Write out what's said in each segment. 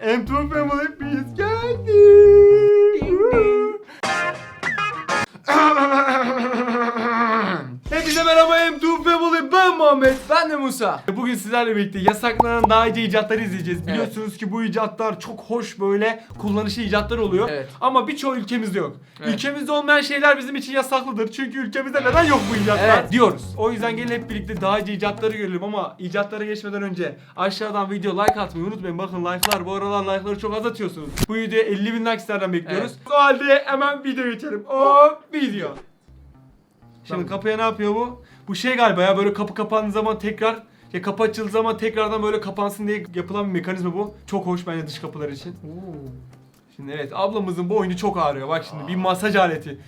M2 Family biz geldik. Muhammed. Ben de Musa. Bugün sizlerle birlikte yasaklanan daha önce icatları izleyeceğiz. Biliyorsunuz ki bu icatlar çok hoş böyle kullanışlı icatlar oluyor. Evet. Ama birçoğu ülkemizde yok. Evet. Ülkemizde olmayan şeyler bizim için yasaklıdır. Çünkü ülkemizde neden yok bu icatlar Evet. diyoruz. O yüzden gelin hep birlikte daha önce icatları görelim ama icatlara geçmeden önce aşağıdan video like atmayı unutmayın. Bakın like'lar bu aralar like'ları çok az atıyorsunuz. Bu videoya 50 bin like sizlerden bekliyoruz. O halde hemen video geçelim. O video. Şimdi kapıya ne yapıyor bu? Bu şey galiba ya böyle kapı kapandığı zaman tekrar ya kapı açıldığı zaman tekrardan böyle kapansın diye yapılan bir mekanizma bu. Çok hoş bence dış kapılar için. Şimdi evet ablamızın boynu çok ağrıyor. Bak şimdi bir masaj aleti.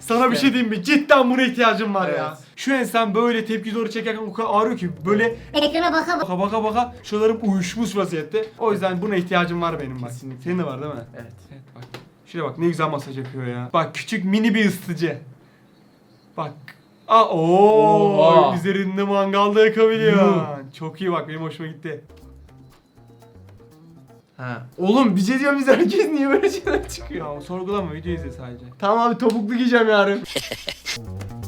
Sana bir İşte. şey diyeyim mi? Cidden buna ihtiyacım var ya. Evet. Şu ensen böyle tepki doğru çekerken o kadar ağrıyor ki böyle Ekrana baka. baka baka baka şuralarım uyuşmuş vaziyette. O yüzden buna ihtiyacım var benim bak. Kesinlikle. Senin de var değil mi? Evet. Evet bak. Şuraya bak ne güzel masaj yapıyor ya. Bak küçük mini bir ısıtıcı. Bak. Aa ooo Oha. üzerinde mangalda yakabiliyor. Yuh. Çok iyi bak benim hoşuma gitti. Ha. Oğlum bir şey diyorum biz herkes niye böyle şeyler çıkıyor? Ya sorgulama video izle sadece. Tamam abi topuklu giyeceğim yarın.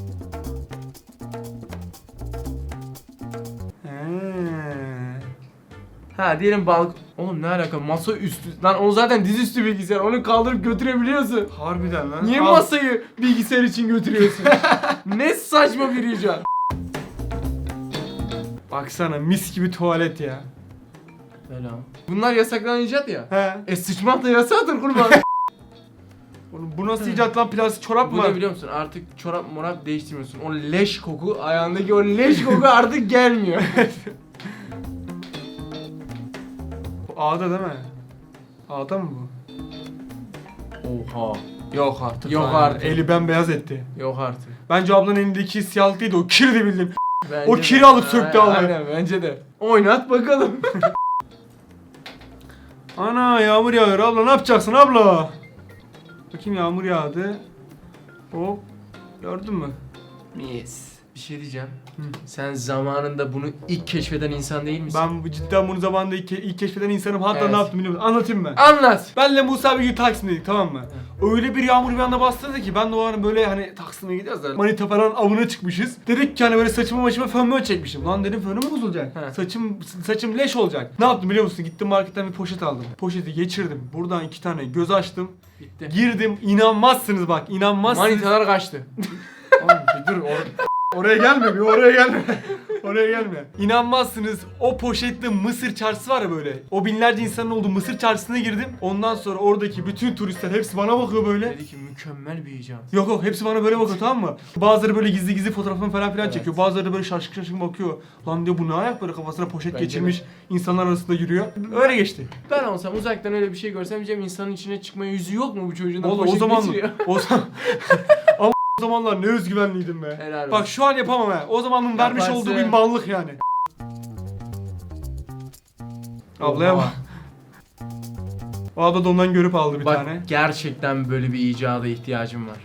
Ha diyelim balk... Oğlum ne alaka masa üstü... Lan o zaten dizüstü bilgisayar onu kaldırıp götürebiliyorsun. Harbiden lan. Niye Al. masayı bilgisayar için götürüyorsun? ne saçma bir icat. Baksana mis gibi tuvalet ya. Selam. Bunlar yasaklanan icat ya. He. E sıçmak da yasaktır kurban. Oğlum bu nasıl icat lan plastik çorap Bu mı? ne biliyor musun? Artık çorap morap değiştirmiyorsun. O leş koku, ayağındaki o leş koku artık gelmiyor. Bu A'da değil mi? A'da mı bu? Oha. Yok artık. Yok Aynen. artık. Eli bembeyaz etti. Yok artık. Bence ablanın elindeki siyahlık değil de o kirdi bildim. Bence O de. kiri alıp söktü Aynen. Aynen bence de. Oynat bakalım. Ana yağmur yağıyor abla ne yapacaksın abla? Bakayım yağmur yağdı. Hop. Gördün mü? Mis. Bir şey diyeceğim. Hı. Sen zamanında bunu ilk keşfeden insan değil misin? Ben bu cidden bunu zamanında ilk, ilk keşfeden insanım. Hatta Evet. ne yaptım biliyor musun? Anlatayım ben. Anlat. Benle Musa bir gün Taksim'deydik tamam mı? Öyle bir yağmur bir anda bastırdı ki ben de o an böyle hani Taksim'e gidiyoruz da manita falan avına çıkmışız. Dedik ki hani böyle saçımı maçıma fön mö çekmişim. Lan dedim fönüm bozulacak. He. Saçım saçım leş olacak. Ne yaptım biliyor musun? Gittim marketten bir poşet aldım. Poşeti geçirdim. Buradan iki tane göz açtım. Bitti. Girdim. İnanmazsınız bak. inanmazsınız. Manitalar kaçtı. Oğlum bir dur or- oraya gelme bir oraya gelme. oraya gelme. İnanmazsınız o poşette mısır çarşısı var ya böyle. O binlerce insanın olduğu mısır çarşısına girdim. Ondan sonra oradaki bütün turistler hepsi bana bakıyor böyle. Dedi ki mükemmel bir icat. Yok yok hepsi bana böyle bakıyor tamam mı? Bazıları böyle gizli gizli fotoğrafını falan filan Evet. çekiyor. Bazıları da böyle şaşkın şaşkın bakıyor. Lan diyor bu ne ayak böyle kafasına poşet Bence geçirmiş insanlar arasında yürüyor. Öyle geçti. Ben olsam uzaktan öyle bir şey görsem diyeceğim insanın içine çıkmaya yüzü yok mu bu çocuğun? Oğlum o Poşet zaman geçiriyor. o zaman zamanlar ne özgüvenliydim be. Helal Bak olsun. şu an yapamam ha. O zamanın vermiş Yaparsın. olduğu bir mallık yani. Ablaya bak. O abla da ondan görüp aldı bir Bak tane. gerçekten böyle bir icada ihtiyacım var.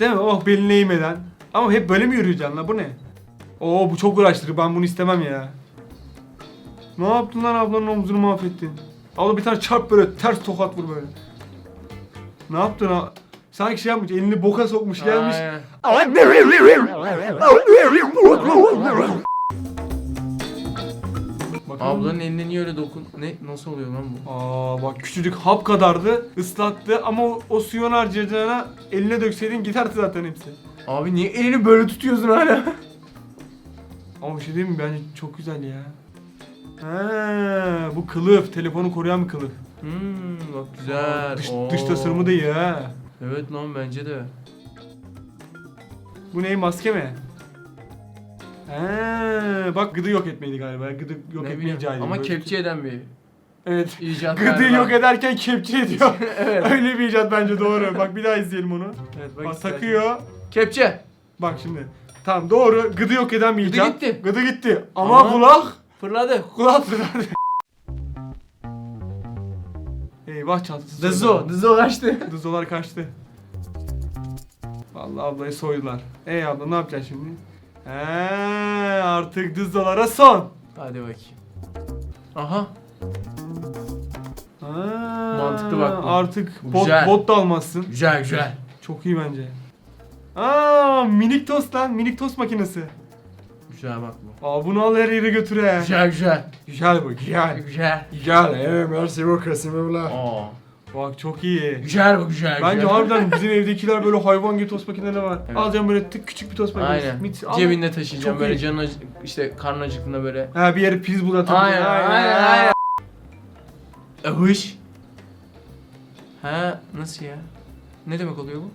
Değil mi? Oh beline eğmeden. Ama hep böyle mi yürüyeceksin lan bu ne? Oo bu çok uğraştırır ben bunu istemem ya. Ne yaptın lan ablanın omzunu mahvettin. Abla bir tane çarp böyle ters tokat vur böyle. Ne yaptın ha? Sanki şey yapmış elini boka sokmuş gelmiş. Bakalım. Ablanın eline niye öyle dokun... Ne? Nasıl oluyor lan bu? Aa bak küçücük hap kadardı ıslattı ama o, o suyun harcayacağına eline dökseydin giderdi zaten hepsi. Abi niye elini böyle tutuyorsun hala? Ama bir şey diyeyim mi bence çok güzel ya. Ha, bu kılıf telefonu koruyan bir kılıf. Hmm bak güzel. Dış, Oo. dış tasarımı da iyi ha. Evet lan bence de. Bu ne maske mi? Ha, bak gıdı yok etmeydi galiba. Gıdı yok ne etmeyi bileyim. Ama Böyle- kepçe eden bir Evet. icat Gıdı galiba. yok ederken kepçe ediyor. evet. Öyle bir icat bence doğru. Bak bir daha izleyelim onu. evet Bak, istersen. takıyor. Kepçe. Bak şimdi. Tamam doğru. Gıdı yok eden bir Gıdı icat. gitti. Gıdı gitti. Ama, Ama- kulak. Fırladı. Kulak fırladı. Eyvah çantası. Dızo. Dızo kaçtı. Dızolar kaçtı. Vallahi ablayı soydular. Ey abla ne yapacaksın şimdi? He, artık dızolara son. Hadi bakayım. Aha. Ha, mantıklı bak bu. Artık bot, güzel. bot da almazsın. Güzel güzel. Çok iyi bence. Aa minik tost lan minik tost makinesi. Güzel bak bu. Aa bunu al her yere götür he. Güzel güzel. Güzel bu güzel. Güzel. Güzel. Evet merci beaucoup Simula. Aa. Bak çok iyi. Güzel bu güzel. Bence güzel. harbiden bizim evdekiler böyle hayvan gibi tost makineleri var. Evet. Alacağım böyle tık küçük bir tost makinesi. Aynen. Mit- al. Cebinde taşıyacağım Çok böyle iyi. canın acı, işte karnın acıktığında böyle. Ha bir yere priz bul atabilir. Aynen aynen aynen. Ahış. Ha nasıl ya? Ne demek oluyor bu?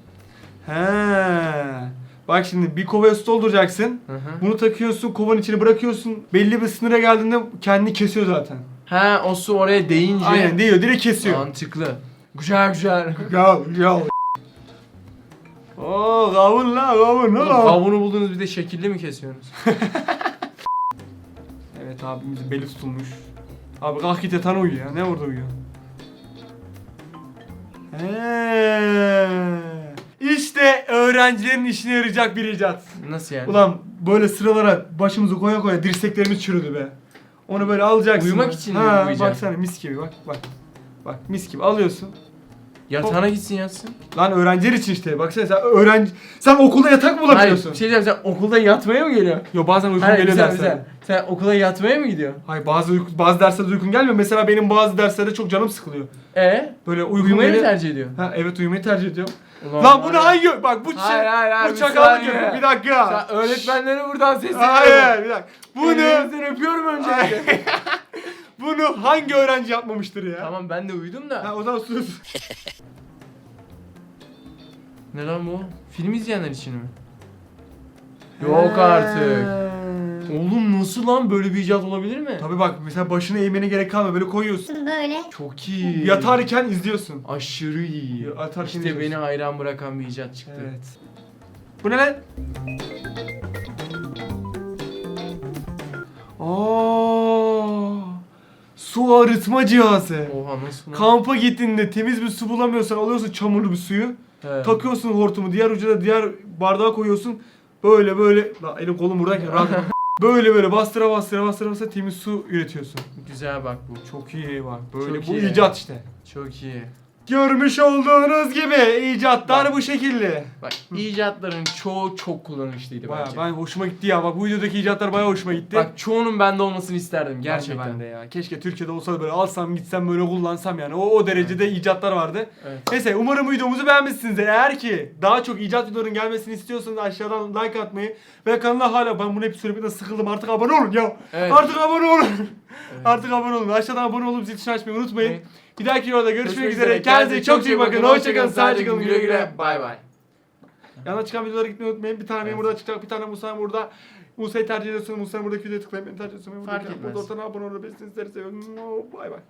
He. Bak şimdi bir kovaya su dolduracaksın. Hı hı. Bunu takıyorsun, kovanın içine bırakıyorsun. Belli bir sınıra geldiğinde kendini kesiyor zaten. Ha o su oraya değince. Aynen değiyor, direkt kesiyor. Mantıklı. Güzel güzel. Gel, gel. Oo, kavun la, kavun Oğlum, la. Kavunu buldunuz bir de şekilli mi kesiyorsunuz? Evet abimizin beli tutulmuş. Abi kalk git yatağına uyu ya. Ne orada uyuyor? He. Öğrencilerin işine yarayacak bir icat. Nasıl yani? Ulan böyle sıralara başımızı koya koya dirseklerimiz çürüdü be. Onu böyle alacaksın. Uyumak için mi ha, uyuyacaksın? Baksana mis gibi bak bak. Bak mis gibi alıyorsun. Yatağına gitsin yatsın. Lan öğrenciler için işte. Baksana sen öğrenci... Sen okulda yatak mı Hayır bulabiliyorsun? bir şey diyeceğim sen okulda yatmaya mı geliyor? Yo bazen uykun Hayır geliyor güzel derslerde. güzel. Sen okula yatmaya mı gidiyor? Hayır bazı uyku, bazı derslerde uykun gelmiyor. Mesela benim bazı derslerde çok canım sıkılıyor. E Böyle uykum uyumayı mı geliyor. tercih ediyor? Ha evet uyumayı tercih ediyorum. Ulan Lan var bu ne ya. hangi? Bak bu şey. Hayır hayır hayır. bu bir çakallık saniye. yapıyor. Bir dakika. Sen öğretmenlere buradan sesleniyorum. Hayır bir dakika. Bunu Ellerinizden öpüyorum öncelikle. Bunu hangi öğrenci yapmamıştır ya? tamam ben de uyudum da. Ha o zaman sus. Ne lan bu? Film izleyenler için mi? Yok artık. Oğlum nasıl lan böyle bir icat olabilir mi? Tabii bak mesela başını eğmene gerek kalmıyor. Böyle koyuyorsun. Böyle. Çok iyi. Yatarken izliyorsun. Aşırı iyi. Yatarken İşte izliyorsun. beni hayran bırakan bir icat çıktı. Evet. Bu ne lan? Aa, su arıtma cihazı. Oha nasıl lan? Kampa gittiğinde temiz bir su bulamıyorsan alıyorsun çamurlu bir suyu. He. Takıyorsun hortumu diğer ucuna diğer bardağa koyuyorsun. Böyle böyle la elim kolum buradayken rahat Böyle böyle bastıra bastıra bastıra bastıra temiz su üretiyorsun. Güzel bak bu. Çok iyi bak. Böyle Çok bu iyi. icat işte. Çok iyi. Görmüş olduğunuz gibi icatlar Bak. bu şekilde. Bak icatların çoğu çok kullanışlıydı Baya bence. ben hoşuma gitti ya. Bak bu videodaki icatlar baya hoşuma gitti. Bak çoğunun bende olmasını isterdim gerçekten. ben de ya. Keşke Türkiye'de olsa da böyle alsam gitsem böyle kullansam yani. O, o derecede icatlar vardı. Evet. Neyse umarım videomuzu beğenmişsinizdir. Eğer ki daha çok icat videoların gelmesini istiyorsanız aşağıdan like atmayı ve kanala hala ben bunu hep söylemekten sıkıldım artık abone olun ya. Evet. Artık abone olun. Artık abone olun. Aşağıdan abone olup zil tuşunu açmayı unutmayın. Evet. Bir dahaki videoda görüşmek üzere. Kendinize çok iyi bakın. Hoşçakalın. Sağlıcakla kalın. Güle güle. Bay bay. Yana çıkan videolara gitmeyi unutmayın. Bir tane Evet. burada çıkacak, bir tane Musa'nın burada. Musa'yı tercih ediyorsunuz. Musa'nın buradaki videoya tıklayın. Beni tercih ediyorsunuz. Fark etmez. Burada ortadan abone olabilirsiniz. Sizleri seviyorum. Bay bay.